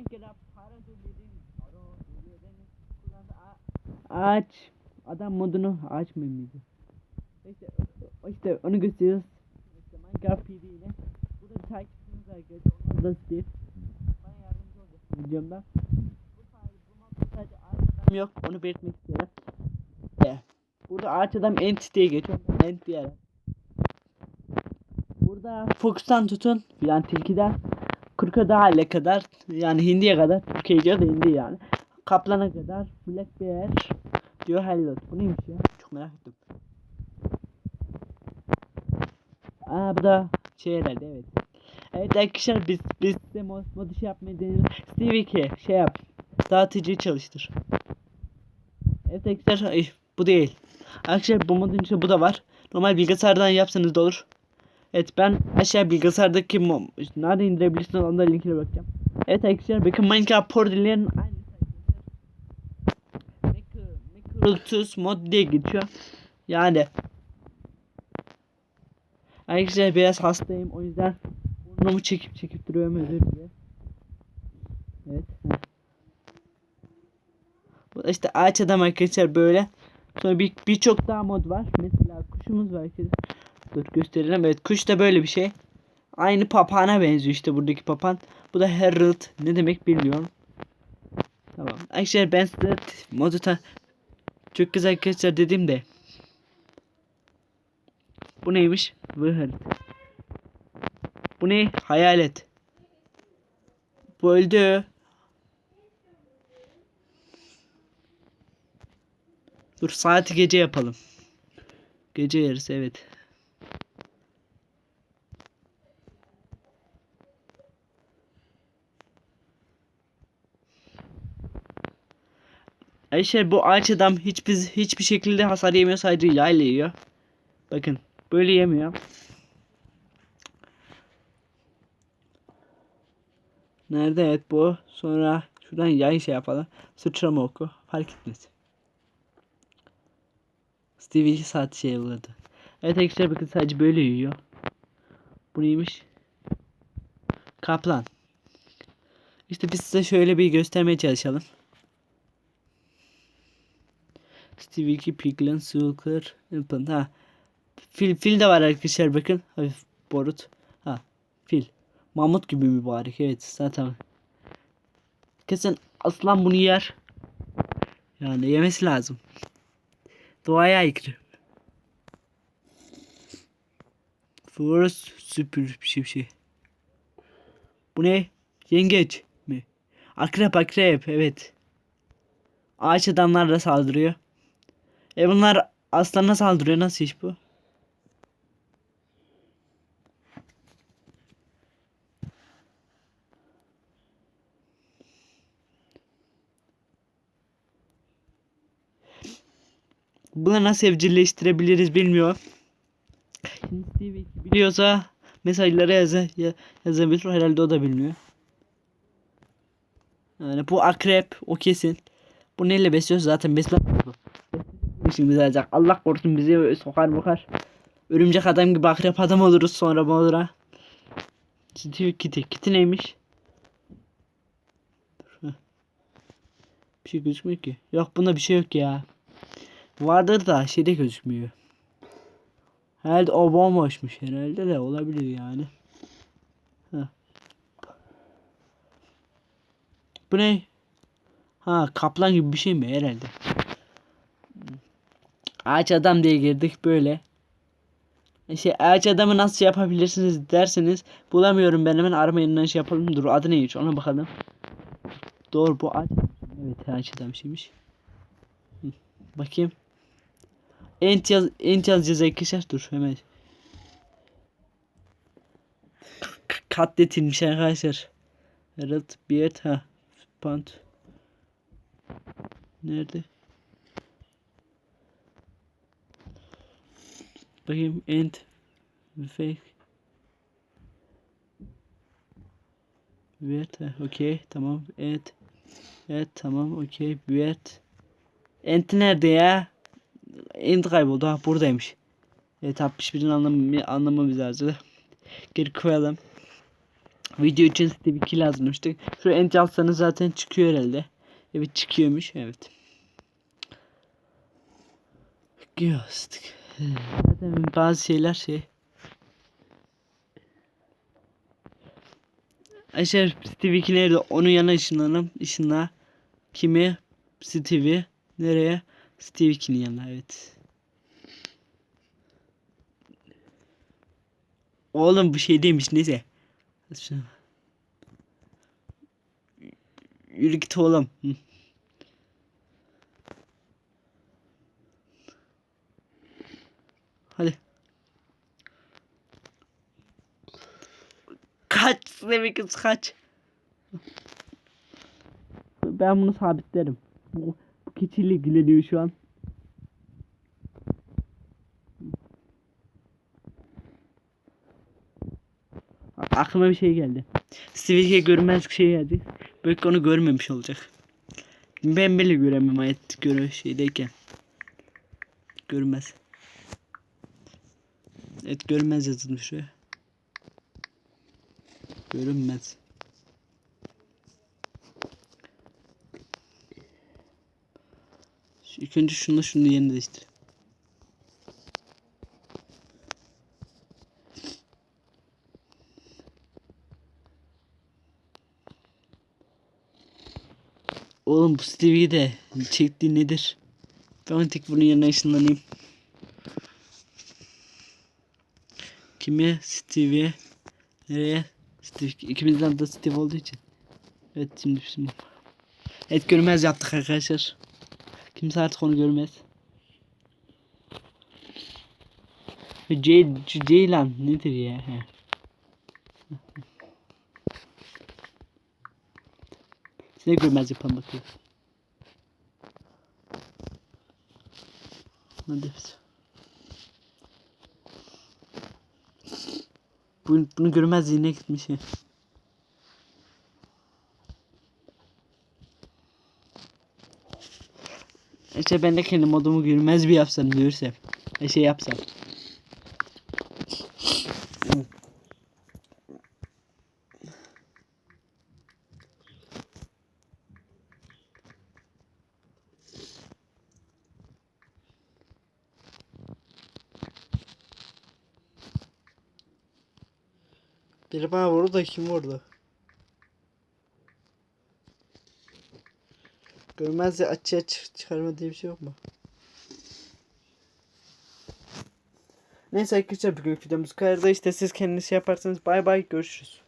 Minecraft para söyledim. Para söyledim. Kullandı. A- Ağaç. Adam modunu mı mıydı? İşte, işte onu gösteriyoruz. İşte Minecraft PD ile. Burada bir takipçimiz arkadaşlar. Onlar da Steve. Bana yardımcı olacak bu videomda. Bu sayede bu sadece ağaç adam yok. Onu belirtmek isterim. Yeah. Burada ağaç adam ent diye geçiyor. Ent diyerek. Burada Fox'tan tutun yani tilkiden Kurkadağ'a kadar yani Hindi'ye kadar Türkiye'ye de Hindi yani. Kaplan'a kadar Black Bear diyor hello. Bu neymiş ya? Çok merak ettim. Aa bu da şey herhalde evet. Evet arkadaşlar biz biz size mod, mod işi yapmayı deneyelim. Steve 2 şey yap. Dağıtıcıyı çalıştır. Evet arkadaşlar bu değil. Arkadaşlar bu modun içinde bu da var. Normal bilgisayardan yapsanız da olur. Evet ben aşağı bilgisayardaki mo- nerede indirebilirsiniz onda linkine bakacağım. Evet arkadaşlar bakın Minecraft portallerin aynı Microtus mod diye geçiyor. Yani Arkadaşlar biraz hastayım o yüzden burnumu çekip çekip duruyorum özür dilerim. Evet. Bu da işte ağaç adam arkadaşlar böyle. Sonra bir birçok daha mod var. Mesela kuşumuz var arkadaşlar. Dur gösterelim. Evet kuş da böyle bir şey. Aynı papağana benziyor işte buradaki papağan. Bu da Herald. Ne demek bilmiyorum. Tamam. Arkadaşlar ben size t- modu ta çok güzel arkadaşlar dedim de. Bu neymiş? Vıhır. Bu ne? Hayalet. Bu öldü. Dur saati gece yapalım. Gece yarısı evet. Ayşe bu ağaç adam hiçbir hiçbir şekilde hasar yemiyor sadece yayla yiyor. Bakın böyle yemiyor. Nerede evet bu. Sonra şuradan yay şey yapalım. Sıçrama oku. Fark etmez. Steve 2 saat şey yolladı. Evet arkadaşlar bakın sadece böyle yiyor. Bu neymiş? Kaplan. İşte biz size şöyle bir göstermeye çalışalım. Steve 2 Piglin, Sulker, Impant. Ha. Fil, fil de var arkadaşlar bakın. Hafif borut. Ha. Fil. Mamut gibi mübarek. Evet zaten. Kesin aslan bunu yer. Yani yemesi lazım. Doğaya aykırı. Forest süpür bir şey bir şey. Bu ne? Yengeç mi? Akrep akrep evet. Ağaç adamlar da saldırıyor. E bunlar aslana saldırıyor. Nasıl iş bu? Bunu nasıl evcilleştirebiliriz bilmiyorum. Biliyorsa mesajlara yaz ya- yazabilir. Herhalde o da bilmiyor. Yani bu akrep o kesin. Bu neyle besliyoruz zaten beslenmiyor bu. İşimiz olacak. Allah korusun bizi sokar bakar. Örümcek adam gibi akrep adam oluruz sonra bu olur ha. Steve Kitty. Kitty neymiş? Bir şey gözükmüyor ki. Yok bunda bir şey yok ya. Vardır da şeyde gözükmüyor. Herhalde o bomboşmuş herhalde de olabilir yani. Heh. Bu ne? Ha kaplan gibi bir şey mi herhalde? Ağaç adam diye girdik böyle. Şey ağaç adamı nasıl yapabilirsiniz derseniz bulamıyorum ben hemen arama yerinden şey yapalım. Dur adı neymiş ona bakalım. Doğru bu ağaç. Evet ağaç adam şeymiş. Bakayım. Ent yaz ent yazacağız arkadaşlar. Dur hemen. Katletilmiş arkadaşlar. Herald Beard ha. Pant. Nerede? Ent fake. Weird. ha, Okey tamam. Evet. Evet tamam okey. Weird. Ent nerede ya? Ent kayboldu. Ha buradaymış. Evet 61'in anlamı, anlamamız lazım. Geri koyalım. Video için Steve 2 lazımmıştı. Şu enter alsanız zaten çıkıyor herhalde. Evet çıkıyormuş evet. Ghost. Zaten bazı şeyler şey. Aşağı Steve 2 nerede? Onun yanına ışınlanım. Işınla. Kimi? Steve'i. Nereye? Steve 2'nin yanına evet. Oğlum bu şey demiş neyse. Yürü git oğlum. Hı. Hadi. Kaç Steve kız kaç. Ben bunu sabitlerim. Bu, bu keçiyle ilgileniyor şu an. Aklıma bir şey geldi. Sivilce görmez bir şey geldi. Belki onu görmemiş olacak. Ben bile göremem hayat göre şeydeyken. Görmez. Evet görmez yazılmış şuraya. Görünmez. İlk önce şunu şunu yerini değiştir. Oğlum bu Stevie'yi de çektiği nedir? Ben tek bunun yerine ışınlanayım. Kimi? Stevie. Nereye? Steve. İkimizden de Steve olduğu için. Evet şimdi şimdi. Evet görmez yaptık arkadaşlar. Kimse artık onu görmez. C Ceylan nedir ya? He. Size görmez yapalım bakayım. Hadi. Bu, bunu görmez yine gitmiş ya. İşte ben de kendi modumu görmez bir yapsam. Bir şey yapsam. Biri bana vurdu da kim vurdu? Görmez ya açığa çık çıkarma diye bir şey yok mu? Neyse arkadaşlar bugün videomuz kadar da işte siz kendiniz şey yaparsanız bay bay görüşürüz.